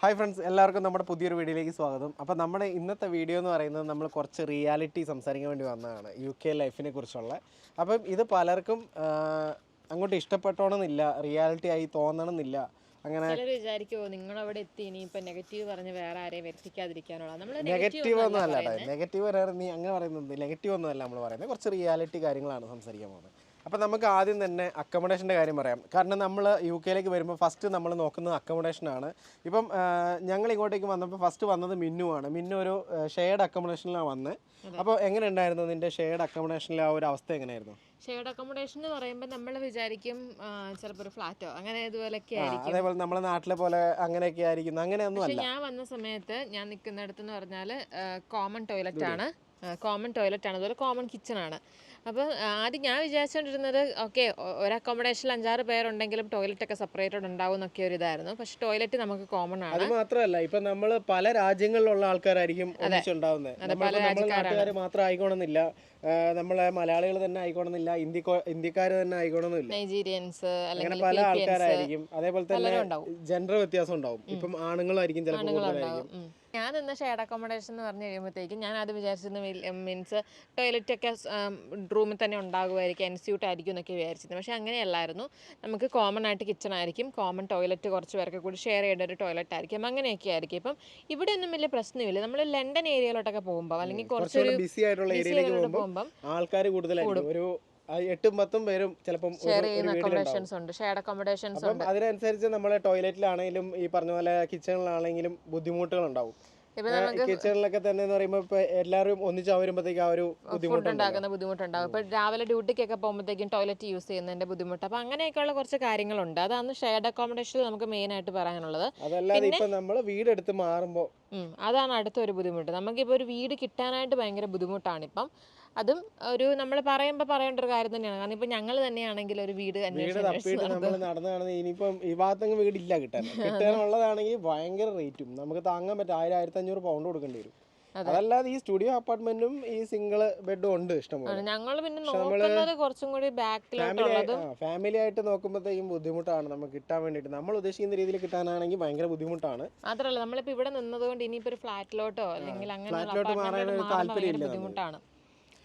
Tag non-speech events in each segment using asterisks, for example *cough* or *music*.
Hi friends എല്ലാവർക്കും നമ്മുടെ പുതിയൊരു വീഡിയോയിലേക്ക് സ്വാഗതം. അപ്പോൾ നമ്മുടെ ഇന്നത്തെ വീഡിയോ എന്ന് പറയുന്നത് നമ്മൾ കുറച്ച് റിയാലിറ്റി സംസാരിക്കാൻ വേണ്ടി വന്നതാണ് യു കെ ലൈഫിനെ കുറിച്ചുള്ള. അപ്പം ഇത് പലർക്കും അങ്ങോട്ട് ഇഷ്ടപ്പെട്ടോണമെന്നില്ല റിയാലിറ്റി ആയി തോന്നണമെന്നില്ല അങ്ങനെ വിചാരിക്കുമോ നിങ്ങൾ അവിടെ എത്തി ഇനി ഇപ്പൊ നെഗറ്റീവ് പറഞ്ഞ് വേറെ ആരെയും വരുത്തിക്കാതിരിക്കാനുള്ള നമ്മൾ നെഗറ്റീവ് ഒന്നും അല്ല നെഗറ്റീവ് വരാറ് നീ അങ്ങനെ പറയുന്നത് നെഗറ്റീവ് ഒന്നും അല്ല നമ്മൾ പറയുന്നത്. കുറച്ച് റിയാലിറ്റി കാര്യങ്ങളാണ് സംസാരിക്കാൻ പോകുന്നത്. അപ്പോൾ നമുക്ക് ആദ്യം തന്നെ അക്കോമഡേഷന്റെ കാര്യം പറയാം. കാരണം നമ്മൾ യു കെയിലേക്ക് വരുമ്പോൾ ഫസ്റ്റ് നമ്മൾ നോക്കുന്നത് അക്കോമഡേഷനാണ് ഇപ്പം ഞങ്ങൾ ഇങ്ങോട്ടേക്ക് വന്നപ്പോൾ ഫസ്റ്റ് വന്നത് മിന്നു ആണ്. മിന്നു ഒരു ഷെയർഡ് അക്കോമഡേഷനിലാണ് വന്നത് അപ്പോൾ എങ്ങനെ ഉണ്ടായിരുന്നു നിന്റെ ഷെയർഡ് അക്കോമഡേഷനിലെ ആ ഒരു അവസ്ഥ എങ്ങനെയായിരുന്നു? ഷെയർഡ് അക്കോമഡേഷൻ എന്ന് പറയുമ്പോൾ നമ്മൾ വിചാരിക്കും ചിലപ്പോൾ ഒരു ഫ്ലാറ്റോ അങ്ങനെ ഇതുപോലൊക്കെ ആയിരിക്കും. അതേപോലെ നമ്മുടെ നാട്ടിലെ പോലെ അങ്ങനെയൊക്കെ ആയിരിക്കുന്നു. അങ്ങനെയൊന്നും അല്ല. ഞാൻ വന്ന സമയത്ത് ഞാൻ നിൽക്കുന്നിടത്ത് എന്ന് പറഞ്ഞാൽ കോമൺ ടോയ്ലറ്റ് ആണ്. കോമൺ ടോയ്ലറ്റ് ആണ്. അതുപോലെ കോമൺ കിച്ചൺ ആണ്. അപ്പോൾ ആദ്യം ഞാൻ വിചാരിച്ചുകൊണ്ടിരുന്നത് ഓക്കെ ഒരു അക്കോമഡേഷനിൽ അഞ്ചാറ് പേരുണ്ടെങ്കിലും ടോയ്ലറ്റ് ഒക്കെ സെപ്പറേറ്റഡ് ഉണ്ടാവും എന്നൊക്കെ ഒരു ഇതായിരുന്നു. പക്ഷെ ടോയ്ലറ്റ് നമുക്ക് കോമൺ ആണ്. അത് മാത്രമല്ല ഇപ്പൊ നമ്മൾ പല രാജ്യങ്ങളിലുള്ള ആൾക്കാരായിരിക്കും നാട്ടുകാർ മാത്രം ആയിക്കോണമെന്നില്ല നമ്മളെ മലയാളികൾ തന്നെ ആയിക്കോണമെന്നില്ല ഇന്ത്യക്കോ ഇന്ത്യക്കാർ തന്നെ ആയിക്കോണമെന്നില്ല നൈജീരിയൻസ് അങ്ങനെ പല ആൾക്കാരായിരിക്കും. അതേപോലെ തന്നെ ജെൻഡർ വ്യത്യാസം ഉണ്ടാവും ഇപ്പം ആണുങ്ങളായിരിക്കും ചിലപ്പോൾ കൂടുതലായിരിക്കും. ഞാൻ നിന്ന ഷെയർഡ് അക്കോമഡേഷൻ എന്ന് പറഞ്ഞു കഴിയുമ്പോഴത്തേക്കും ഞാൻ അത് വിചാരിച്ചിരുന്നു മീൻസ് ടോയ്ലറ്റ് ഒക്കെ റൂമിൽ തന്നെ ഉണ്ടാകുമായിരിക്കും എൻസ്യൂട്ട് ആയിരിക്കും എന്നൊക്കെ വിചാരിച്ചിരുന്നു. പക്ഷേ അങ്ങനെയല്ലായിരുന്നു. നമുക്ക് കോമൺ ആയിട്ട് കിച്ചൺ ആയിരിക്കും കോമൺ ടോയ്ലറ്റ് കുറച്ച് പേർക്ക് കൂടി ഷെയർ ചെയ്യേണ്ട ഒരു ടോയ്ലറ്റ് ആയിരിക്കും അങ്ങനെയൊക്കെ ആയിരിക്കും. ഇപ്പം ഇവിടെ ഒന്നും വലിയ പ്രശ്നമില്ല. നമ്മൾ ലണ്ടൻ ഏരിയയിലോട്ടൊക്കെ പോകുമ്പോൾ അല്ലെങ്കിൽ കുറച്ചൊരു ബിസി ആയിട്ടുള്ള ഏരിയയിലേക്ക് പോകുമ്പോൾ ആൾക്കാർ കൂടുതലായിരിക്കും. ഒരു എട്ടും പത്തും പേരും ചിലപ്പം ഷെയർ ചെയ്യുന്ന അക്കോമഡേഷൻസ് ഉണ്ട്. ഷെയർഡ് അക്കോമഡേഷൻസ് ഉണ്ട്. അതിനനുസരിച്ച് നമ്മളെ ടോയ്ലറ്റിലാണെങ്കിലും ഈ പറഞ്ഞ പോലെ കിച്ചണിലാണെങ്കിലും ബുദ്ധിമുട്ടുകൾ ഉണ്ടാവും കിച്ചണിലൊക്കെ തന്നെ എന്ന് പറയുമ്പോൾ ഇപ്പൊ എല്ലാവരും ഒന്നിച്ച് വരുമ്പോഴത്തേക്ക് ആ ഒരു ഫുഡ് ബുദ്ധിമുട്ടുണ്ട് ഉണ്ടാക്കുന്ന ബുദ്ധിമുട്ടുണ്ടാകും ഇപ്പൊ രാവിലെ ഡ്യൂട്ടിക്കൊക്കെ പോകുമ്പോഴത്തേക്കും ടോയ്ലറ്റ് യൂസ് ചെയ്യുന്നതിന്റെ ബുദ്ധിമുട്ട്. അപ്പൊ അങ്ങനെയൊക്കെയുള്ള കുറച്ച് കാര്യങ്ങളുണ്ട്. അതാണ് ഷെയർഡ് അക്കോമഡേഷനിൽ നമുക്ക് മെയിൻ ആയിട്ട് പറയാനുള്ളത്. അതല്ലാതെ ഇപ്പൊ നമ്മൾ വീടെടുത്ത് മാറുമ്പോ അതാണ് അടുത്തൊരു ബുദ്ധിമുട്ട്. നമുക്കിപ്പോൾ ഒരു വീട് കിട്ടാനായിട്ട് ഭയങ്കര ബുദ്ധിമുട്ടാണ് ഇപ്പം. അതും ഒരു നമ്മൾ പറയുമ്പോൾ പറയേണ്ട ഒരു കാര്യം തന്നെയാണ്. കാരണം ഇപ്പൊ ഞങ്ങൾ തന്നെയാണെങ്കിൽ ഒരു വീട് വീട് തപ്പിയിട്ട് നമ്മൾ നടന്നു കാണുന്നത് ഇനിയിപ്പം ഈ ഭാഗത്തങ്ങ് വീടില്ല കിട്ടാൻ. *laughs* കിട്ടാനുള്ളതാണെങ്കിൽ ഭയങ്കര റേറ്റും. നമുക്ക് താങ്ങാൻ പറ്റും. ആയിരം ആയിരത്തി അഞ്ഞൂറ് പൗണ്ട് കൊടുക്കേണ്ടി വരും അതല്ലാതെ ഈ സ്റ്റുഡിയോ അപ്പാർട്ട്മെന്റും ഈ സിംഗിൾ ബെഡും ഉണ്ട് ഇഷ്ടംപോലെ. ഞങ്ങൾ പിന്നെ നോക്കുന്നത് കുറച്ചും കൂടി ബാക്കിലോട്ടുള്ളത് ഫാമിലി ആയിട്ട് നോക്കുമ്പോഴത്തേക്കും ബുദ്ധിമുട്ടാണ് നമുക്ക് കിട്ടാൻ വേണ്ടിയിട്ട്. നമ്മൾ ഉദ്ദേശിക്കുന്ന രീതിയിൽ കിട്ടാനാണെങ്കിൽ ഭയങ്കര ബുദ്ധിമുട്ടാണ്. മാത്രമല്ല നമ്മളിപ്പോ ഇവിടെ നിന്നതുകൊണ്ട് ഇനിയിപ്പോ ഒരു ഫ്ലാറ്റിലോട്ടോ അല്ലെങ്കിൽ അങ്ങനെ താല്പര്യമില്ല ബുദ്ധിമുട്ടാണ്.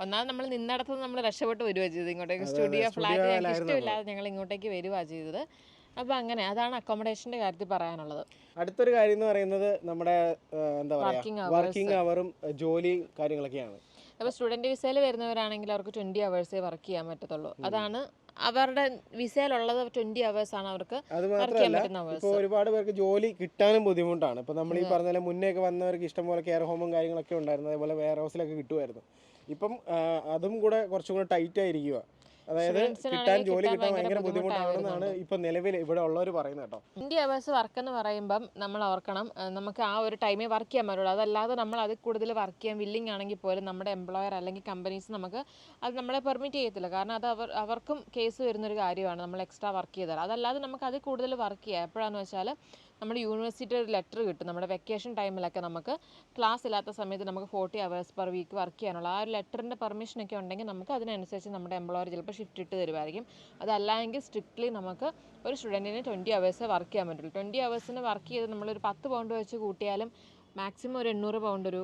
ഒന്നാമത് നമ്മൾ നിന്നിടത്ത് നമ്മൾ രക്ഷപ്പെട്ട് വരിക ചെയ്തത്. ഇങ്ങോട്ടേക്ക് സ്റ്റുഡിയോ ഫ്ലാറ്റ് ഞങ്ങൾക്ക് ഇഷ്ടമില്ലാതെ ഞങ്ങൾ ഇങ്ങോട്ടേക്ക് വരിക ചെയ്തത്. അപ്പോൾ അങ്ങനെ അതാണ് അക്കോമഡേഷന്റെ കാര്യത്തിൽ പറയാനുള്ളത്. അടുത്തൊരു കാര്യം എന്ന് പറയുന്നത് നമ്മുടെ എന്താ പറയുക വർക്കിംഗ് അവറും ജോലി കാര്യങ്ങളൊക്കെയാണ്. അപ്പോൾ സ്റ്റുഡന്റ് വിസയിൽ വരുന്നവരാണെങ്കിൽ അവർക്ക് ട്വന്റി അവേഴ്സേ വർക്ക് ചെയ്യാൻ പറ്റത്തുള്ളൂ. അതാണ് അവരുടെ വിസയിലുള്ളത് ട്വന്റി അവേഴ്സ് ആണ് അവർക്ക് ഇപ്പോൾ ഒരുപാട് പേർക്ക് ജോലി കിട്ടാനും ബുദ്ധിമുട്ടാണ്. ഇപ്പൊ നമ്മൾ ഈ പറഞ്ഞ മുന്നേ ഒക്കെ വന്നവർക്ക് ഇഷ്ടംപോലെ കെയർ ഹോമും കാര്യങ്ങളൊക്കെ ഉണ്ടായിരുന്നു. അതേപോലെ വെയർ ഹൗസിലൊക്കെ കിട്ടുമായിരുന്നു. ഇപ്പം അതും കൂടെ കുറച്ചും കൂടെ ടൈറ്റ് ആയിരിക്കുക അതായത് കിട്ടാൻ ജോലി കിട്ടാൻ ഭയങ്കര ബുദ്ധിമുട്ടാണെന്നാണ് ഇപ്പൊ നിലവിൽ ഇവിടെ ഉള്ളവർ പറയുന്നത് കേട്ടോ. ഇന്ത്യ അവേഴ്സ് വർക്ക് എന്ന് പറയുമ്പം നമ്മൾ ഓർക്കണം നമുക്ക് ആ ഒരു ടൈമേ വർക്ക് ചെയ്യാൻ പറ്റുള്ളൂ. അതല്ലാതെ നമ്മൾ അതിൽ കൂടുതൽ വർക്ക് ചെയ്യാൻ വില്ലിങ് ആണെങ്കിൽ പോലും നമ്മുടെ എംപ്ലോയർ അല്ലെങ്കിൽ കമ്പനീസ് നമുക്ക് അത് നമ്മളെ പെർമിറ്റ് ചെയ്യത്തില്ല. കാരണം അത് അവർ അവർക്കും കേസ് വരുന്നൊരു കാര്യമാണ് നമ്മൾ എക്സ്ട്രാ വർക്ക് ചെയ്താൽ. അതല്ലാതെ നമുക്ക് അതിൽ കൂടുതൽ വർക്ക് ചെയ്യാം. എപ്പോഴാന്ന് വെച്ചാൽ നമ്മുടെ യൂണിവേഴ്സിറ്റി ഒരു ലെറ്റർ കിട്ടും. നമ്മുടെ വെക്കേഷൻ ടൈമിലൊക്കെ നമുക്ക് ക്ലാസ് ഇല്ലാത്ത സമയത്ത് നമുക്ക് forty hours per week work ചെയ്യാനുള്ള ആ ഒരു ലെറ്ററിന്റെ പെർമിഷനൊക്കെ ഉണ്ടെങ്കിൽ നമുക്ക് അതിനനുസരിച്ച് നമ്മുടെ എംപ്ലോയർ ചിലപ്പോൾ ഷിഫ്റ്റ് ഇട്ട് തരുമായിരിക്കും. അതല്ലെങ്കിൽ സ്ട്രിക്ട്ലി നമുക്ക് ഒരു സ്റ്റുഡന്റിന് ട്വന്റി അവേഴ്സ് വർക്ക് ചെയ്യാൻ പറ്റുള്ളൂ. ട്വന്റി അവേഴ്സിന് വർക്ക് ചെയ്ത് നമ്മളൊരു പത്ത് പൗണ്ട് വെച്ച് കൂട്ടിയാലും മാക്സിമം ഒരു എണ്ണൂറ് പൗണ്ട് ഒരു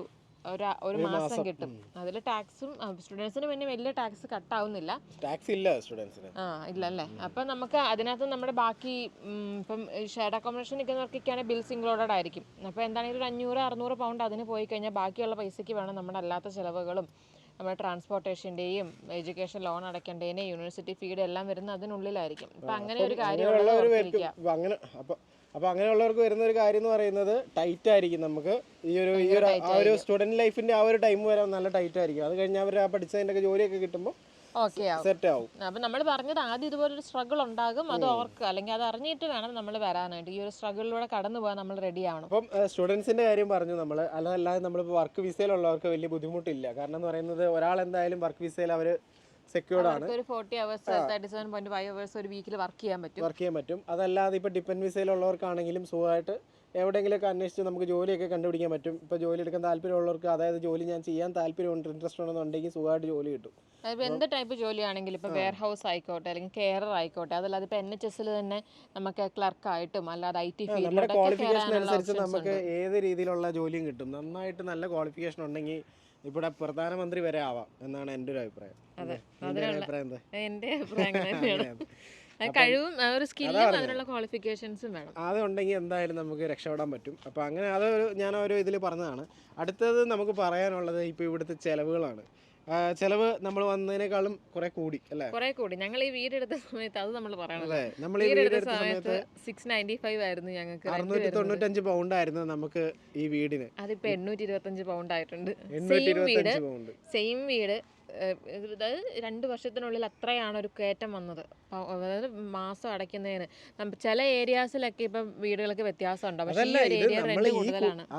ഒരു ഒരു മാസം കിട്ടും. അതിൽ ടാക്സും സ്റ്റുഡൻസിന് പിന്നെ വലിയ ടാക്സ് കട്ടാവുന്നില്ല. ടാക്സ് ഇല്ല സ്റ്റുഡൻസിന്. ആ ഇല്ല അല്ലേ? അപ്പം നമുക്ക് അതിനകത്ത് നമ്മുടെ ബാക്കി ഇപ്പം ഷെയർഡ് അക്കോമഡേഷൻ നിൽക്കുന്നവർക്കൊക്കെയാണെങ്കിൽ ബിൽസ് ഇൻക്ലൂഡഡ് ആയിരിക്കും. അപ്പോൾ എന്താണെങ്കിലും ഒരു അഞ്ഞൂറ് അറുന്നൂറ് പൗണ്ട് അതിന് പോയി കഴിഞ്ഞാൽ ബാക്കിയുള്ള പൈസയ്ക്ക് വേണം നമ്മുടെ അല്ലാത്ത ചിലവുകളും. നമ്മുടെ ട്രാൻസ്പോർട്ടേഷന്റെയും എഡ്യൂക്കേഷൻ ലോൺ അടയ്ക്കേണ്ടതിനെ യൂണിവേഴ്സിറ്റി ഫീഡ് എല്ലാം വരുന്ന അതിനുള്ളിലായിരിക്കും. അപ്പം അങ്ങനെ ഒരു കാര്യം അങ്ങനെ അപ്പൊ അപ്പൊ അങ്ങനെയുള്ളവർക്ക് വരുന്ന ഒരു കാര്യം എന്ന് പറയുന്നത് ടൈറ്റ് ആയിരിക്കും നമുക്ക്. ഈ ഒരു ഈ ഒരു ആ ഒരു സ്റ്റുഡന്റ് ലൈഫിന്റെ ആ ഒരു ടൈം വരെ നല്ല ടൈറ്റ് ആയിരിക്കും. അത് കഴിഞ്ഞ് അവർ ആ പഠിച്ചതിന്റെ ഒക്കെ ജോലിയൊക്കെ കിട്ടുമ്പോൾ സെറ്റ് ആവും. അപ്പൊ നമ്മൾ പറഞ്ഞത് ആദ്യം ഇതുപോലെ ഒരു സ്ട്രഗിൾ ഉണ്ടാകും അത് ഓർക്കുക. അല്ലെങ്കിൽ അത് അറിഞ്ഞിട്ട് വേണം നമ്മൾ വരാനായിട്ട്. ഈ ഒരു സ്ട്രഗിളിലൂടെ കടന്നു പോകാൻ നമ്മൾ റെഡി ആവണം. അപ്പം സ്റ്റുഡൻസിന്റെ കാര്യം പറഞ്ഞു നമ്മൾ അല്ലാതെ നമ്മളിപ്പോൾ വർക്ക് വിസയിലുള്ളവർക്ക് വലിയ ബുദ്ധിമുട്ടില്ല. കാരണം എന്ന് പറയുന്നത് ഒരാൾ എന്തായാലും വർക്ക് വിസയിൽ അവർ സെക്യൂർഡ് ആണ്. ഒരു forty hours thirty seven point five hours ഒരു വീക്കിൽ വർക്ക് ചെയ്യാൻ പറ്റും. വർക്ക് ചെയ്യാൻ പറ്റും. അതല്ലാതെ ഇപ്പോൾ ഡിപ്പെൻഡ് വിസയിലുള്ളവർക്കാണെങ്കിലും സുഖമായിട്ട് എവിടെയെങ്കിലുമൊക്കെ അന്വേഷിച്ച് നമുക്ക് ജോലിയൊക്കെ കണ്ടുപിടിക്കാൻ പറ്റും. ഇപ്പോൾ ജോലി എടുക്കാൻ താല്പര്യമുള്ളവർക്ക് അതായത് ജോലി ഞാൻ ചെയ്യാൻ താല്പര്യമുണ്ട് ഇൻട്രസ്റ്റ് ഉണ്ടെന്നുണ്ടെങ്കിൽ സുഖമായിട്ട് ജോലി കിട്ടും. അതിപ്പോൾ എന്ത് ടൈപ്പ് ജോലിയാണെങ്കിലും ഇപ്പോൾ വെയർ ഹൗസ് ആയിക്കോട്ടെ അല്ലെങ്കിൽ കെയറർ ആയിക്കോട്ടെ അതല്ലാതെ ഇപ്പോൾ എൻ എച്ച് എസിൽ തന്നെ നമുക്ക് ക്ലർക്കായിട്ടും അല്ലാതെ ഐ ടി ഫീൽഡിലോട്ടൊക്കെ ക്വാളിഫിക്കേഷൻ അനുസരിച്ച് നമുക്ക് ഏത് രീതിയിലുള്ള ജോലിയും കിട്ടും. നന്നായിട്ട് നല്ല ക്വാളിഫിക്കേഷൻ ഉണ്ടെങ്കിൽ ഇവിടെ പ്രധാനമന്ത്രി വരെ ആവാം എന്നാണ് എന്റെ ഒരു അഭിപ്രായം. അഭിപ്രായം എന്താ? എന്റെ അഭിപ്രായം *laughs* കഴിവും ഒരു സ്കില്ലും അതിനുള്ള ക്വാളിഫിക്കേഷൻസും വേണം. അത് ഉണ്ടെങ്കിൽ എന്തായാലും നമുക്ക് രക്ഷപ്പെടാൻ പറ്റും. അപ്പോൾ അങ്ങനെ അതൊരു ഞാൻ ഒരു ഇതിൽ പറഞ്ഞതാണ്. അടുത്തത് നമുക്ക് പറയാനുള്ളത് ഇപ്പോൾ ഇവിടുത്തെ ചിലവുകളാണ്. ചിലവ് നമ്മൾ വന്നതിനേക്കാളും കുറെ കൂടി അല്ലേ? കുറെ കൂടി. ഞങ്ങൾ ഈ വീടെടുത്ത സമയത്ത് അത് നമ്മൾ പറയണം അല്ലേ? നമ്മൾ ഈ വീടെടുത്ത സമയത്ത് സിക്സ് നയന്റി ഫൈവ് ആയിരുന്നു ഞങ്ങൾക്ക് അറുന്നൂറ്റി. തൊണ്ണൂറ്റഞ്ച് പൗണ്ട് ആയിരുന്നു നമുക്ക് ഈ വീടിന്. അതിപ്പോ എണ്ണൂറ്റി ഇരുപത്തഞ്ച് പൗണ്ട് ആയിട്ടുണ്ട് സെയിം വീട് സെയിം വീട് അതായത് രണ്ട് വർഷത്തിനുള്ളിൽ അത്രയാണ് ഒരു കയറ്റം വന്നത്. അതായത് മാസം അടയ്ക്കുന്നതിന്. ചില ഏരിയാസിലൊക്കെ ഇപ്പം വീടുകൾക്ക് വ്യത്യാസം പക്ഷേ ഈ ഏരിയ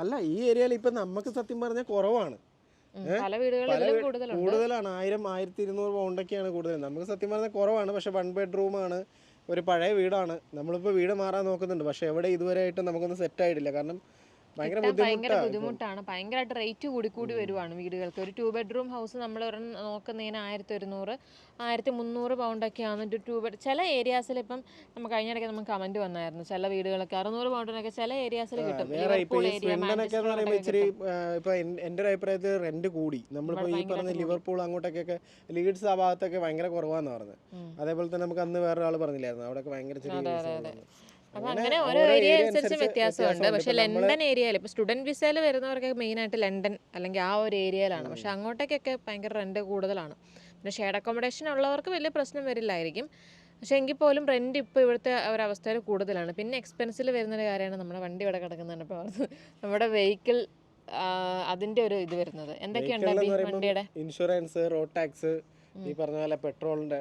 അല്ല ഈ ഏരിയയിൽ ഇപ്പൊ നമുക്ക് സത്യം പറഞ്ഞാൽ കുറവാണ്? പല വീടുകളിലും കൂടുതലാണ്. ആയിരം ആയിരത്തി ഇരുന്നൂറ് പൗണ്ടൊക്കെയാണ് കൂടുതൽ നമുക്ക് സത്യം പറഞ്ഞാൽ കുറവാണ്. പക്ഷെ വൺ ബെഡ്റൂം ആണ്. ഒരു പഴയ വീടാണ്. നമ്മളിപ്പോൾ വീട് മാറാൻ നോക്കുന്നുണ്ട്. പക്ഷെ എവിടെ ഇതുവരെ ആയിട്ട് നമുക്കൊന്നും സെറ്റ് ആയിട്ടില്ല. കാരണം ഭയങ്കര ബുദ്ധിമുട്ടാണ്. ഭയങ്കരമായിട്ട് റേറ്റ് കൂടി കൂടി വരുവാണ് വീടുകൾക്ക്. ഒരു ടു ബെഡ്റൂം ഹൗസ് നമ്മൾ നോക്കുന്നതിന് ആയിരത്തി ഒരുന്നൂറ് ആയിരത്തി മുന്നൂറ് പൗണ്ടൊക്കെയാണ് ഒരു ടു ബെഡ് ചില ഏരിയാസിൽ ഇപ്പം നമുക്ക് കഴിഞ്ഞിടയ്ക്ക് നമുക്ക് കമന്റ് വന്നായിരുന്നു. ചില വീടുകളൊക്കെ അറുന്നൂറ് പൗണ്ടിനൊക്കെ ചില ഏരിയാസിൽ കിട്ടും. ഇച്ചിരി ഇപ്പൊ എൻ- ഒരു അഭിപ്രായത്തിൽ റെന്റ് കൂടി. നമ്മളിപ്പോ ഈ പറഞ്ഞ ലിവർപൂൾ അങ്ങോട്ടൊക്കെ ലീഡ്സ് ആ ഭാഗത്തൊക്കെ ഭയങ്കര കുറവാന്ന് പറഞ്ഞത്. അതേപോലെ തന്നെ നമുക്ക് അന്ന് വേറെ ആൾ പറഞ്ഞില്ലായിരുന്നു. അവിടെയൊക്കെ ഭയങ്കര ചെറിയ അങ്ങനെ ഓരോ ഏരിയ അനുസരിച്ച് വ്യത്യാസമുണ്ട്. പക്ഷെ ലണ്ടൻ ഏരിയയിൽ ഇപ്പൊ സ്റ്റുഡന്റ് വിസയിൽ വരുന്നവർക്ക് മെയിൻ ആയിട്ട് ലണ്ടൻ അല്ലെങ്കിൽ ആ ഒരു ഏരിയയിലാണ് പക്ഷെ അങ്ങോട്ടേക്കൊക്കെ ഭയങ്കര റെന്റ് കൂടുതലാണ്. പിന്നെ ഷെയർഡ് അക്കോമഡേഷൻ ഉള്ളവർക്ക് വലിയ പ്രശ്നം വരില്ലായിരിക്കും. പക്ഷെ എങ്കിൽ പോലും റെന്റ് ഇപ്പോൾ ഇവിടുത്തെ ഒരവസ്ഥയിൽ കൂടുതലാണ്. പിന്നെ എക്സ്പെൻസിൽ വരുന്നൊരു കാര്യമാണ് നമ്മുടെ വണ്ടി ഇവിടെ കിടക്കുന്നതാണ് ഇപ്പോൾ നമ്മുടെ വെഹിക്കിൾ അതിന്റെ ഒരു ഇത് വരുന്നത്. എന്തൊക്കെയുണ്ട് വണ്ടിയുടെ? ഇൻഷുറൻസ് റോഡ് ടാക്സ് ഈ പറഞ്ഞ പോലെ പെട്രോളിന്റെ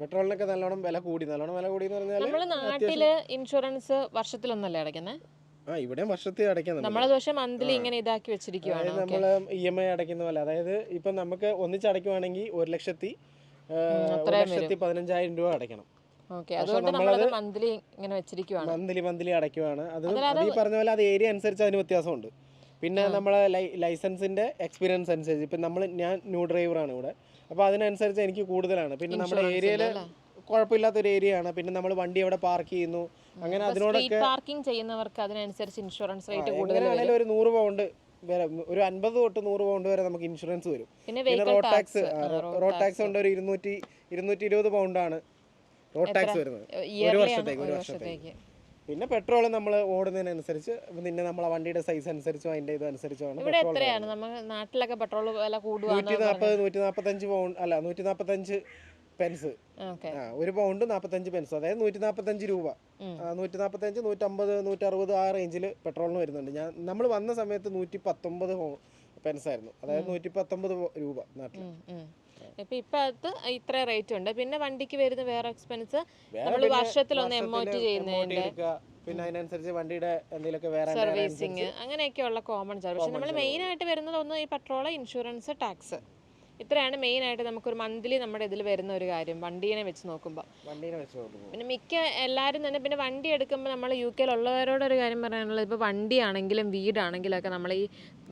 പെട്രോളിനൊക്കെ നല്ലോണം വില കൂടി നല്ലോണം വില കൂടി എന്ന് പറഞ്ഞാൽ നമ്മൾ നാട്ടിൽ ഇൻഷുറൻസ് വർഷത്തിലൊന്നല്ലേ അടയ്ക്കുന്നത് ആ ഇവിടെ വർഷത്തിൽ അടയ്ക്കുന്നത് നമ്മൾ ദോഷം പക്ഷെ മന്ത്ലി ഇങ്ങനെ ഇതാക്കി വെച്ചിരിക്കുകയാണ് ഓക്കേ. നമ്മൾ ഇ എം ഐ അടയ്ക്കുന്ന പോലെ അതായത് ഇപ്പൊ നമുക്ക് ഒരു ലക്ഷത്തി ആ, ഒരു അത്രയും ലക്ഷത്തി പതിനഞ്ചായിരം രൂപ അടയ്ക്കണം. ഓക്കെ അതുകൊണ്ട് നമ്മളത് മന്ത്ലി ഇങ്ങനെ വെച്ചിരിക്കുവാണ്. മന്ത്ലി മന്ത്ലി അടയ്ക്കുവാണ്. അത് ഈ പറഞ്ഞ പോലെ അത് ഏരിയ അനുസരിച്ച് അതിന് വ്യത്യാസമുണ്ട്. പിന്നെ നമ്മളെ ലൈസൻസിന്റെ എക്സ്പീരിയൻസ് അനുസരിച്ച് ഇപ്പം നമ്മൾ ഞാൻ ന്യൂ ഡ്രൈവറാണ് ഇവിടെ. അപ്പോൾ അതിനനുസരിച്ച് എനിക്ക് കൂടുതലാണ്. പിന്നെ നമ്മുടെ ഏരിയയിൽ ഉണ്ട് കുഴപ്പമില്ലാത്തൊരു ഏരിയ ആണ്. പിന്നെ നമ്മൾ വണ്ടി എവിടെ പാർക്ക് ചെയ്യുന്നു? അങ്ങനെ അതിനോടൊക്കെ പാർക്കിംഗ് ചെയ്യുന്നവർക്ക് അതിനനുസരിച്ച് ഇൻഷുറൻസ് റേറ്റ് കൂടുതലാണെങ്കിലും ഒരു നൂറ് പൗണ്ട് വരെ ഒരു അൻപത് തൊട്ട് നൂറ് പൗണ്ട് വരെ നമുക്ക് ഇൻഷുറൻസ് വരും. പിന്നെ റോഡ് ടാക്സ് റോഡ് ടാക്സ് കൊണ്ട് ഒരു ഇരുന്നൂറ്റി ഇരുന്നൂറ്റി ഇരുപത് പൗണ്ടാണ് റോഡ് ടാക്സ് വരുന്നത്. ഒരു വർഷത്തേക്ക് ഒരു വർഷത്തേക്ക്. പിന്നെ പെട്രോൾ നമ്മൾ ഓടുന്നതിനനുസരിച്ച് പിന്നെ നമ്മളെ വണ്ടിയുടെ സൈസ് അനുസരിച്ചും അതിന്റെ ഇത് അനുസരിച്ചുമാണ് ഇവിടെ പെട്രോൾ എത്രയാണ്? നമ്മൾ നാട്ടിലൊക്കെ പെട്രോൾ വില നൂറ്റി നാൽപ്പത് നൂറ്റി നാൽപ്പത്തഞ്ച് പൗണ്ട് അല്ല നൂറ്റി നാൽപ്പത്തഞ്ച് പെൻസ് ആ ഒരു പൗണ്ട് നാൽപ്പത്തഞ്ച് പെൻസ് അതായത് നൂറ്റി നാൽപ്പത്തഞ്ച് രൂപ. നൂറ്റി നാൽപ്പത്തഞ്ച് നൂറ്റമ്പത് നൂറ്ററുപത് ആ റേഞ്ചിൽ പെട്രോളിന് വരുന്നുണ്ട്. ഞാൻ നമ്മൾ വന്ന സമയത്ത് നൂറ്റി പത്തൊമ്പത് പെൻസ് ആയിരുന്നു. അതായത് നൂറ്റി പത്തൊമ്പത് രൂപ നാട്ടിൽ ഇപ്പൊ ഇപ്പൊ അത് ഇത്ര റേറ്റ് ഉണ്ട്. പിന്നെ വണ്ടിക്ക് വരുന്ന വേറെ എക്സ്പെൻസ് നമ്മൾ വർഷത്തിലൊന്ന് എം ഒ ടി ചെയ്യുന്നതിന്റെ പിന്നെ അതിനനുസരിച്ച് വണ്ടിയുടെ എന്തെങ്കിലുമൊക്കെ വേറെ സർവീസിങ് അങ്ങനെയൊക്കെയുള്ള കോമൺ സർവീസ് പക്ഷെ നമ്മൾ മെയിൻ ആയിട്ട് വരുന്നത് ഒന്ന് ഈ പെട്രോൾ ഇൻഷുറൻസ് ടാക്സ് ഇത്രയാണ് മെയിൻ ആയിട്ട് നമുക്കൊരു മന്ത്ലി നമ്മുടെ ഇതിൽ വരുന്ന ഒരു കാര്യം വണ്ടീനെ വെച്ച് നോക്കുമ്പോൾ വണ്ടീനെ വെച്ച് നോക്കുമ്പോൾ പിന്നെ മിക്ക എല്ലാവരും തന്നെ പിന്നെ വണ്ടി എടുക്കുമ്പോൾ നമ്മൾ യു കെയിലുള്ളവരോട് ഒരു കാര്യം പറയാനുള്ളത് ഇപ്പോൾ വണ്ടിയാണെങ്കിലും വീടാണെങ്കിലും ഒക്കെ നമ്മൾ ഈ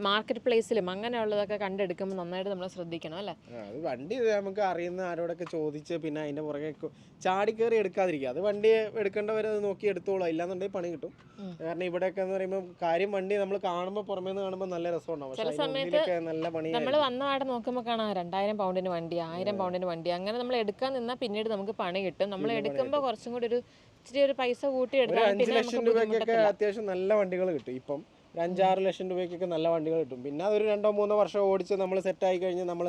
മാർക്കറ്റ് പ്ലേസിലും അങ്ങനെയുള്ളതൊക്കെ കണ്ടെടുക്കുമ്പോൾ നന്നായിട്ട് നമ്മൾ ശ്രദ്ധിക്കണം അല്ലേ? അത് വണ്ടി നമുക്ക് അറിയുന്ന ആരോടൊക്കെ ചോദിച്ച് പിന്നെ അതിന്റെ പുറകെ കൊ- ചാടി കയറി എടുക്കാതിരിക്കുക. അത് വണ്ടി എടുക്കേണ്ടവർ അത് നോക്കി എടുത്തോളാം. ഇല്ലാന്നുണ്ടെങ്കിൽ പണി കിട്ടും. കാരണം ഇവിടെയൊക്കെ എന്ന് പറയുമ്പോൾ കാര്യം വണ്ടി നമ്മൾ കാണുമ്പോൾ പുറമേ നിന്ന് കാണുമ്പോൾ നല്ല രസമുണ്ടാവും. പക്ഷെ നല്ല പണി നമ്മൾ വന്ന പാടെ നോക്കുമ്പോൾ കാണാം രണ്ടായിരം പൗണ്ടിന് വണ്ടി ആയിരം പൗണ്ടിന് വണ്ടി അങ്ങനെ നമ്മൾ എടുക്കാൻ നിന്നാൽ പിന്നീട് നമുക്ക് പണി കിട്ടും. നമ്മൾ എടുക്കുമ്പോൾ കുറച്ചും കൂടി ഒരു ഇച്ചിരി ഒരു പൈസ കൂട്ടി എടുത്താൽ ലക്ഷം രൂപയ്ക്കൊക്കെ അത്യാവശ്യം നല്ല വണ്ടികൾ കിട്ടും. ഇപ്പം ഒരു അഞ്ചാറ് ലക്ഷം രൂപയ്ക്കൊക്കെ നല്ല വണ്ടികൾ കിട്ടും. പിന്നെ അതൊരു രണ്ടോ മൂന്നോ വർഷം ഓടിച്ച് നമ്മൾ സെറ്റ് ആയി കഴിഞ്ഞ് നമ്മൾ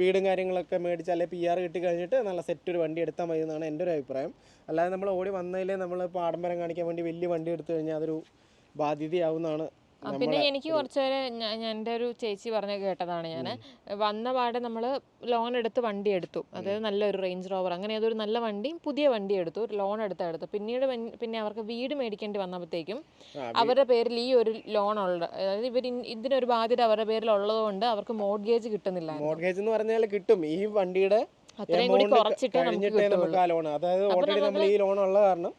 വീടും കാര്യങ്ങളൊക്കെ മേടിച്ച് അല്ലെങ്കിൽ പി ആർ കിട്ടി കഴിഞ്ഞിട്ട് നല്ല സെറ്റ് ഒരു വണ്ടി എടുത്താൽ മതി എന്നാണ് എന്റെ ഒരു അഭിപ്രായം. അല്ലാതെ നമ്മൾ ഓടി വന്നതിൽ നമ്മൾ ഇപ്പോൾ ആഡംബരം കാണിക്കാൻ വേണ്ടി വലിയ വണ്ടി എടുത്തു കഴിഞ്ഞാൽ അതൊരു ബാധ്യതയാവുന്നതാണ്. പിന്നെ എനിക്ക് കുറച്ചു ഞാൻ എന്റെ ഒരു ചേച്ചി പറഞ്ഞ കേട്ടതാണ് ഞാൻ വന്ന പാടെ നമ്മൾ ലോൺ എടുത്ത് വണ്ടി എടുത്തു. അതായത് നല്ലൊരു റേഞ്ച് റോവർ. അങ്ങനെ ഏതൊരു നല്ല വണ്ടി പുതിയ വണ്ടി എടുത്തു. ഒരു ലോൺ എടുത്ത് എടുത്തു. പിന്നീട് പിന്നെ അവർക്ക് വീട് മേടിക്കേണ്ടി വന്നപ്പോഴത്തേക്കും അവരുടെ പേരിൽ ഈ ഒരു ലോൺ ഉള്ള അതായത് ഇവർ ഇതിനൊരു ബാധ്യത അവരുടെ പേരിൽ ഉള്ളതുകൊണ്ട് അവർക്ക് മോഡ്ഗേജ് കിട്ടുന്നില്ല മോഡ്ഗേജ് എന്ന് പറഞ്ഞാൽ കിട്ടും. ഈ വണ്ടിയുടെ അത്രയും കൂടി കുറച്ചിട്ട് നമുക്ക് ലോൺ അതായത് ഓൾറെഡി നമ്മൾ ഈ ലോൺ ഉള്ള കാരണം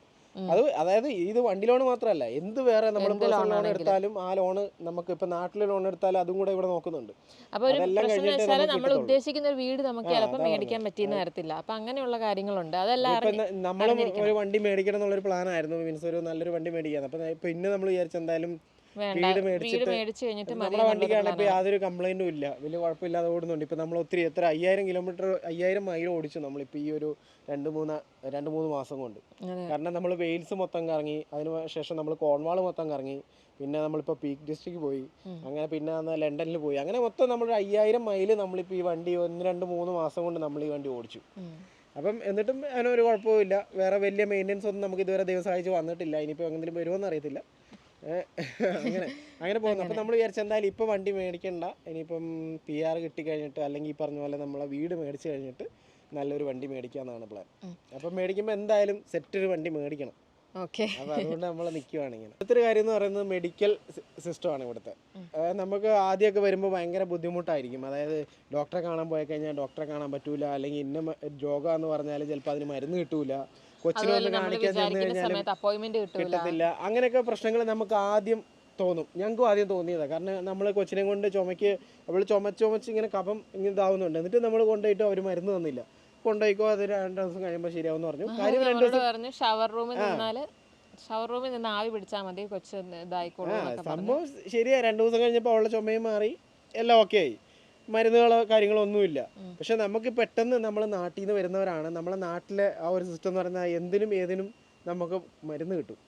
അത് അതായത് ഇത് വണ്ടി ലോൺ മാത്രമല്ല എന്ത് വേറെ നമ്മൾ ലോൺ എടുത്താലും ആ ലോൺ നമുക്ക് ഇപ്പൊ നാട്ടിൽ ലോൺ എടുത്താലും അതും കൂടെ ഇവിടെ നോക്കുന്നുണ്ട്. അപ്പൊ ഒരു പ്രശ്നം വെച്ചാൽ നമ്മൾ. ഉദ്ദേശിക്കുന്ന ഒരു വീട് നമുക്ക് ചിലപ്പോൾ മേടിക്കാൻ. പറ്റിയെന്ന് വരത്തില്ല. അപ്പൊ അങ്ങനെയുള്ള കാര്യങ്ങളുണ്ട്. അതെല്ലാം നമ്മളും ഒരു വണ്ടി മേടിക്കണം എന്നുള്ളൊരു പ്ലാൻ ആയിരുന്നു. മീൻസ് ഒരു നല്ലൊരു വണ്ടി മേടിക്കാൻ. അപ്പൊ പിന്നെ നമ്മൾ വിചാരിച്ച എന്തായാലും വേണ്ട വീട് മേടിച്ചിട്ട് നമ്മുടെ ഇപ്പൊ യാതൊരു കംപ്ലൈന്റും ഇല്ല. വലിയ കുഴപ്പമില്ലാതെ ഓടുന്നുണ്ട്. ഇപ്പൊ നമ്മൾ ഒത്തിരി എത്ര അയ്യായിരം കിലോമീറ്റർ അയ്യായിരം മൈൽ ഓടിച്ചു നമ്മളിപ്പോ ഈ ഒരു രണ്ട് മൂന്ന് രണ്ട് മൂന്ന് മാസം കൊണ്ട്. കാരണം നമ്മൾ വെയിൽസ് മൊത്തം കറങ്ങി അതിന് ശേഷം നമ്മൾ കോൺവാൾ മൊത്തം കറങ്ങി പിന്നെ നമ്മളിപ്പോൾ പീക്ക് ഡിസ്ട്രിക്ട് പോയി. അങ്ങനെ പിന്നെ അന്ന് ലണ്ടനിൽ പോയി. അങ്ങനെ മൊത്തം നമ്മൾ അയ്യായിരം മൈൽ നമ്മളിപ്പോൾ ഈ വണ്ടി ഒന്ന് രണ്ട് മൂന്ന് മാസം കൊണ്ട് നമ്മൾ ഈ വണ്ടി ഓടിച്ചു. അപ്പം എന്നിട്ടും അതിനൊരു കുഴപ്പമില്ല വേറെ വലിയ മെയിന്റെനൻസ് ഒന്നും നമുക്ക് ഇതുവരെ ദിവസം അയച്ച് വന്നിട്ടില്ല. ഇനിയിപ്പോൾ എന്തെങ്കിലും വരുമോ എന്നറിയത്തില്ല അങ്ങനെ അങ്ങനെ പോകുന്നു. അപ്പം നമ്മൾ വിചാരിച്ച എന്തായാലും ഇപ്പോൾ വണ്ടി മേടിക്കണ്ട. ഇനിയിപ്പം പി ആർ കിട്ടിക്കഴിഞ്ഞിട്ട് അല്ലെങ്കിൽ ഈ പറഞ്ഞ പോലെ നമ്മളെ വീട് മേടിച്ചു കഴിഞ്ഞിട്ട് നല്ലൊരു വണ്ടി മേടിക്കാന്നാണ് പ്ലാൻ. അപ്പം മേടിക്കുമ്പോൾ എന്തായാലും സെറ്റ് ഒരു വണ്ടി മേടിക്കണം. ഓക്കെ. അപ്പൊ അതുകൊണ്ട് നമ്മൾ നിൽക്കുവാണ് ഇങ്ങനെ. അടുത്ത കാര്യം എന്ന് പറയുന്നത് മെഡിക്കൽ സിസ്റ്റം ആണ് ഇവിടുത്തെ. അതായത് നമുക്ക് ആദ്യമൊക്കെ വരുമ്പോൾ ഭയങ്കര ബുദ്ധിമുട്ടായിരിക്കും. അതായത് ഡോക്ടറെ കാണാൻ പോയി കഴിഞ്ഞാൽ ഡോക്ടറെ കാണാൻ പറ്റൂല. അല്ലെങ്കിൽ ഇന്ന രോഗമെന്ന് എന്ന് പറഞ്ഞാൽ ചിലപ്പോൾ അതിന് മരുന്ന് കിട്ടൂല. കൊച്ചിനെ വന്ന് കാണിക്കാൻ ചെന്ന് കഴിഞ്ഞാലും കിട്ടത്തില്ല. അങ്ങനെയൊക്കെ പ്രശ്നങ്ങൾ നമുക്ക് ആദ്യം തോന്നും. ഞങ്ങൾക്കും ആദ്യം തോന്നിയതാണ് കാരണം നമ്മൾ കൊച്ചിനെ കൊണ്ട് ചുമക്ക് അവൾ ചുമച്ച് ചുമച്ച് ഇങ്ങനെ കഫം ഇങ്ങനെ ഇതാവുന്നുണ്ട്. എന്നിട്ട് നമ്മൾ കൊണ്ടുപോയിട്ട് അവർ മരുന്ന് തന്നില്ല. കൊണ്ടുപോയിക്കോ അത് രണ്ട് ദിവസം കഴിയുമ്പോൾ ശരിയാവും പറഞ്ഞു. കാര്യം രണ്ട് ദിവസം പറഞ്ഞു ഷവർ റൂമിൽ ഷവർ റൂമിൽ നിന്ന് ആവി പിടിച്ചാൽ മതി കൊച്ചു ഇതായിക്കോളൂ സംഭവം ശരിയാ. രണ്ടു ദിവസം കഴിഞ്ഞപ്പോൾ അവളുടെ ചുമയും മാറി. എല്ലാം ഓക്കെ ആയി. മരുന്നുകളോ കാര്യങ്ങളോ ഒന്നുമില്ല. പക്ഷെ നമുക്ക് പെട്ടെന്ന് നമ്മൾ നാട്ടിൽ നിന്ന് വരുന്നവരാണ്. നമ്മളെ നാട്ടിലെ ആ ഒരു സിസ്റ്റം എന്ന് പറഞ്ഞാൽ എന്തിനും ഏതിനും നമുക്ക് മരുന്ന് കിട്ടും.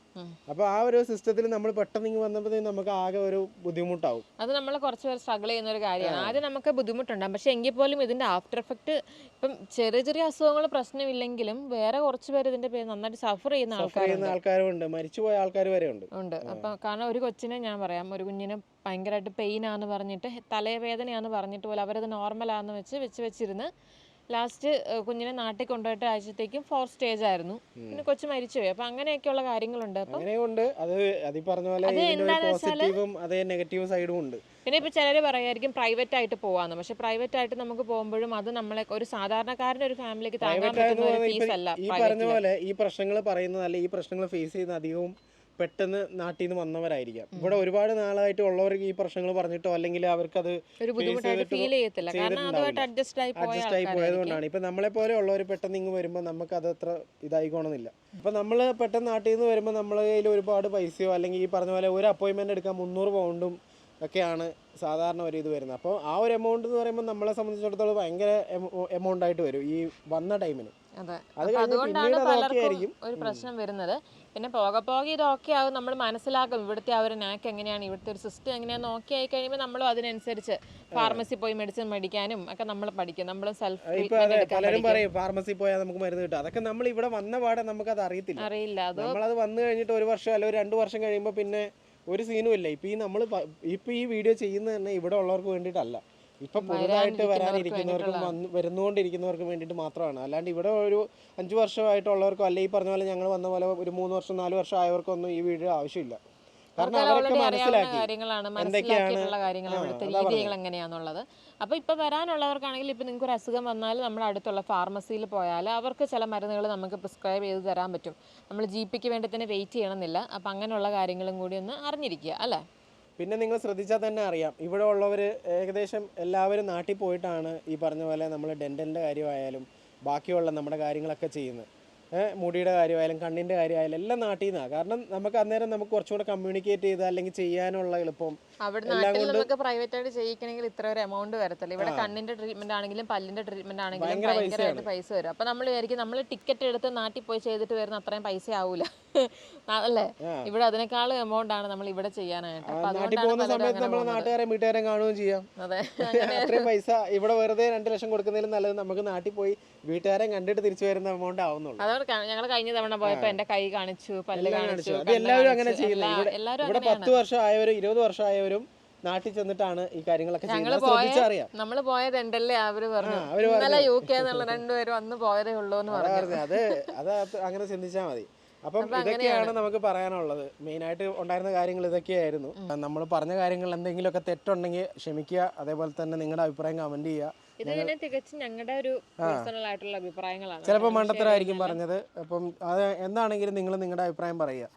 അപ്പോൾ ആ ഒരു സിസ്റ്റത്തിൽ നമ്മൾ പെട്ടെന്ന് ഇങ്ങ് വന്നപ്പോഴത്തേക്കും നമുക്ക് ആകെ ഒരു ബുദ്ധിമുട്ടാവും. അത് നമ്മൾ കുറച്ച് പേർ സ്ട്രഗിൾ ചെയ്യുന്ന ഒരു കാര്യമാണ്. ആദ്യം നമുക്ക് ബുദ്ധിമുട്ടുണ്ടാകും പക്ഷെ എങ്കിൽ പോലും ഇതിന്റെ ആഫ്റ്റർ എഫക്റ്റ് ഇപ്പം ചെറിയ ചെറിയ അസുഖങ്ങൾ പ്രശ്നമില്ലെങ്കിലും വേറെ കുറച്ച് പേര് ഇതിന്റെ പേര് നന്നായിട്ട് സഫർ ചെയ്യുന്ന ആൾക്കാരുണ്ട്. ഉണ്ട് മരിച്ചുപോയ ആൾക്കാർ വരെ ഉണ്ട്. ഉണ്ട്. അപ്പം കാരണം ഒരു കൊച്ചിനെ ഞാൻ പറയാം. ഒരു കുഞ്ഞിനെ ഭയങ്കരമായിട്ട് പെയിൻ ആണെന്ന് പറഞ്ഞിട്ട് തലവേദനയാന്ന് പറഞ്ഞിട്ട് പോലും അവരത് നോർമൽ ആണെന്ന് വെച്ച് വെച്ച് വെച്ചിരുന്ന് ലാസ്റ്റ് കുഞ്ഞിനെ നാട്ടിൽ കൊണ്ടുപോയിട്ട് ആഴ്ചത്തേക്കും ഫോർ സ്റ്റേജ് ആയിരുന്നു. പിന്നെ കൊച്ചു മരിച്ചുപോയി. അപ്പൊ അങ്ങനെയൊക്കെയുള്ള കാര്യങ്ങളുണ്ട്. അങ്ങനെയുണ്ട്. അത് അതീ പറഞ്ഞ പോലെ പോസിറ്റീവും അതേ നെഗറ്റീവ് സൈഡും ഉണ്ട്. പിന്നെ ഇപ്പൊ ചിലർ പറയായിരിക്കും പ്രൈവറ്റ് ആയിട്ട് പോവാന്ന്. പക്ഷെ പ്രൈവറ്റ് ആയിട്ട് നമുക്ക് പോകുമ്പോഴും അത് നമ്മളെ ഒരു സാധാരണക്കാരന്റെ ഒരു ഫാമിലിക്ക് താങ്ങാൻ പറ്റുന്ന ഒരു ഫീസ് അല്ല ഈ പറഞ്ഞ പോലെ ഈ പ്രശ്നങ്ങൾ പറയുന്നത് അല്ലെ ഈ പ്രശ്നങ്ങൾ ഫേസ് ചെയ്യുന്ന അധികവും പെട്ടെന്ന് നാട്ടിൽ നിന്ന് വന്നവരായിരിക്കാം ഇവിടെ ഒരുപാട് നാളായിട്ട് ഉള്ളവർക്ക് ഈ പ്രശ്നങ്ങൾ പറഞ്ഞിട്ടോ അല്ലെങ്കിൽ അവർക്ക് അത് അഡ്ജസ്റ്റ് ആയി പോയതുകൊണ്ടാണ്. ഇപ്പൊ നമ്മളെ പോലെ ഉള്ളവർ പെട്ടെന്ന് ഇങ്ങ് വരുമ്പോൾ നമുക്ക് അത് അത്ര ഇതായിക്കോണമെന്നില്ല അപ്പൊ നമ്മൾ പെട്ടെന്ന് നാട്ടിൽ നിന്ന് വരുമ്പോൾ നമ്മളെ കയ്യിൽ ഒരുപാട് പൈസയോ അല്ലെങ്കിൽ ഈ പറഞ്ഞ പോലെ ഒരു അപ്പോയിന്റ്മെന്റ് എടുക്കാൻ മുന്നൂറ് പൗണ്ടും ഒക്കെയാണ് സാധാരണ ഒരു ഇത് വരുന്നത്. അപ്പോൾ ആ ഒരു എമൗണ്ട് എന്ന് പറയുമ്പോൾ നമ്മളെ സംബന്ധിച്ചിടത്തോളം ഭയങ്കര എമൗണ്ട് ആയിട്ട് വരും ഈ വന്ന ടൈമിന് അതുകൊണ്ടാണ് പലർക്കും ഒരു പ്രശ്നം വരുന്നത്. പിന്നെ പോക പോകെ ഇത് ഓക്കെ നമ്മൾ മനസ്സിലാക്കും ഇവിടുത്തെ ആ ഒരു നാക്ക് എങ്ങനെയാണ് ഇവിടുത്തെ ഒരു സിസ്റ്റം എങ്ങനെയാണെന്ന് ഓക്കെ ആയി കഴിയുമ്പോൾ നമ്മളും അതിനനുസരിച്ച് ഫാർമസി പോയി മെഡിസിൻ മേടിക്കാനും ഒക്കെ നമ്മൾ പഠിക്കും. നമ്മൾ സെൽഫ് പലരും പറയും ഫാർമസി പോയാൽ നമുക്ക് മരുന്ന് കിട്ടും. അതൊക്കെ നമ്മൾ ഇവിടെ വന്ന പാടെ നമുക്ക് അത് അറിയത്തില്ല. അറിയില്ല. അത് നമ്മളത് വന്നു കഴിഞ്ഞിട്ട് ഒരു വർഷം അല്ലെങ്കിൽ ഒരു രണ്ട് വർഷം കഴിയുമ്പോൾ പിന്നെ ഒരു സീനും ഇല്ല. ഇപ്പൊ ഈ നമ്മൾ ഇപ്പൊ ഈ വീഡിയോ ചെയ്യുന്നത് തന്നെ ഇവിടെ ഉള്ളവർക്ക് വേണ്ടിയിട്ടല്ല. ഇപ്പൊ പുതുതായിട്ട് വരാനിരിക്കുന്നവർക്കും വന്ന് വരുന്നുകൊണ്ടിരിക്കുന്നവർക്കും വേണ്ടിയിട്ട് മാത്രമാണ്. അല്ലാണ്ട് ഇവിടെ ഒരു അഞ്ചു വർഷമായിട്ടുള്ളവർക്കോ അല്ലെ ഈ പറഞ്ഞ പോലെ ഞങ്ങൾ വന്ന പോലെ ഒരു മൂന്ന് വർഷം നാല് വർഷം ആയവർക്കൊന്നും ഈ വീട് ആവശ്യമില്ല. കാരണം അവരൊക്കെ മനസ്സിലാക്കി കാര്യങ്ങളാണ് മനസ്സിലാക്കിയിട്ടുള്ള കാര്യങ്ങൾ ആ, ഇവിടുത്തെ അതാ രീതികൾ എങ്ങനെയാന്നുള്ളത്. അപ്പൊ ഇപ്പൊ വരാനുള്ളവർക്കാണെങ്കിൽ ഇപ്പൊ നിങ്ങൾക്ക് ഒരു അസുഖം വന്നാൽ നമ്മുടെ അടുത്തുള്ള ഫാർമസിയിൽ പോയാൽ അവർക്ക് ചില മരുന്നുകൾ നമുക്ക് പ്രിസ്ക്രൈബ് ചെയ്ത് തരാൻ പറ്റും. നമ്മൾ ജി പിക്ക് വേണ്ടി തന്നെ വെയിറ്റ് ചെയ്യണമെന്നില്ല. അപ്പൊ അങ്ങനെയുള്ള കാര്യങ്ങളും കൂടി ഒന്ന് അറിഞ്ഞിരിക്കുക അല്ലേ? പിന്നെ നിങ്ങൾ ശ്രദ്ധിച്ചാൽ തന്നെ അറിയാം. ഇവിടെ ഉള്ളവർ ഏകദേശം എല്ലാവരും നാട്ടിൽ പോയിട്ടാണ് ഈ പറഞ്ഞ പോലെ നമ്മൾ ഡെന്റലിന്റെ കാര്യമായാലും ബാക്കിയുള്ള നമ്മുടെ കാര്യങ്ങളൊക്കെ ചെയ്യുന്നത്. മുടിയുടെ കാര്യമായാലും കണ്ണിന്റെ കാര്യമായാലും എല്ലാം നാട്ടിൽ നിന്നാണ് കാരണം നമുക്ക് അന്നേരം നമുക്ക് കുറച്ചുകൂടെ കമ്മ്യൂണിക്കേറ്റ് ചെയ്ത് അല്ലെങ്കിൽ ചെയ്യാനുള്ള എളുപ്പം അവിടെ നാട്ടിൽ നമുക്ക് പ്രൈവറ്റ് ആയിട്ട് ചെയ്യിക്കണമെങ്കിൽ ഇത്ര ഒരു എമൗണ്ട് വരത്തില്ല. ഇവിടെ കണ്ണിന്റെ ട്രീറ്റ്മെന്റ് ആണെങ്കിലും പല്ലിന്റെ ട്രീറ്റ്മെന്റ് ആണെങ്കിലും ഭയങ്കരമായിട്ട് പൈസ വരും. അപ്പൊ നമ്മൾ വിചാരിക്കും നമ്മൾ ടിക്കറ്റ് എടുത്ത് നാട്ടിൽ പോയി ചെയ്തിട്ട് വരുന്ന അത്രയും പൈസ ആവൂല. *laughs* അല്ലേ? ഇവിടെ അതിനേക്കാളും എമൗണ്ട് ആണ് നമ്മൾ ഇവിടെ ചെയ്യാനായിട്ട്. നാട്ടിൽ പോകുന്ന സമയത്ത് നമ്മൾ. നാട്ടുകാരെ വീട്ടുകാരെ കാണുകയും ചെയ്യാം. അതെ. *laughs* അത്രയും പൈസ ഇവിടെ വെറുതെ രണ്ട് ലക്ഷം കൊടുക്കുന്നതിലും നല്ലത് നമുക്ക് നാട്ടിൽ പോയി വീട്ടുകാരെ കണ്ടിട്ട് തിരിച്ചു വരുന്ന എമൗണ്ട് ആവുന്നുള്ളൂ. അതുകൊണ്ട് ഞങ്ങൾ കഴിഞ്ഞ തവണ പോയപ്പോ എന്റെ കൈ കാണിച്ചു പല്ല് കാണിച്ചു എല്ലാവരും അങ്ങനെ ചെയ്യുന്നത്. ഇവിടെ പത്ത് വർഷം ആയവരും ഇരുപത് വർഷം ആയവരും നാട്ടിൽ ചെന്നിട്ടാണ് ഈ കാര്യങ്ങളൊക്കെ ഞങ്ങൾ പോയ നമ്മൾ പോയത് ഉണ്ടല്ലേ അവർ പറഞ്ഞു. ഇന്നലെ യു കെ എന്നുള്ള രണ്ടുപേരും അന്ന് പോയതേ ഉള്ളൂ എന്ന് പറഞ്ഞു. പറഞ്ഞത് അത് അത് അങ്ങനെ ചിന്തിച്ചാ മതി. അപ്പം ഇതൊക്കെയാണ് നമുക്ക് പറയാനുള്ളത്. മെയിനായിട്ട് ഉണ്ടായിരുന്ന കാര്യങ്ങൾ ഇതൊക്കെയായിരുന്നു. നമ്മൾ പറഞ്ഞ കാര്യങ്ങൾ എന്തെങ്കിലുമൊക്കെ തെറ്റുണ്ടെങ്കിൽ ക്ഷമിക്കുക. അതേപോലെ തന്നെ നിങ്ങളുടെ അഭിപ്രായം കമന്റ് ചെയ്യുക. ഇത് പിന്നെ തികച്ചും ഞങ്ങളുടെ ഒരു പേഴ്സണൽ ആയിട്ടുള്ള അഭിപ്രായങ്ങളാണ്. ചിലപ്പോൾ മണ്ടത്തരായിരിക്കും പറഞ്ഞത്. അപ്പം അത് എന്താണെങ്കിലും നിങ്ങൾ നിങ്ങളുടെ അഭിപ്രായം പറയുക.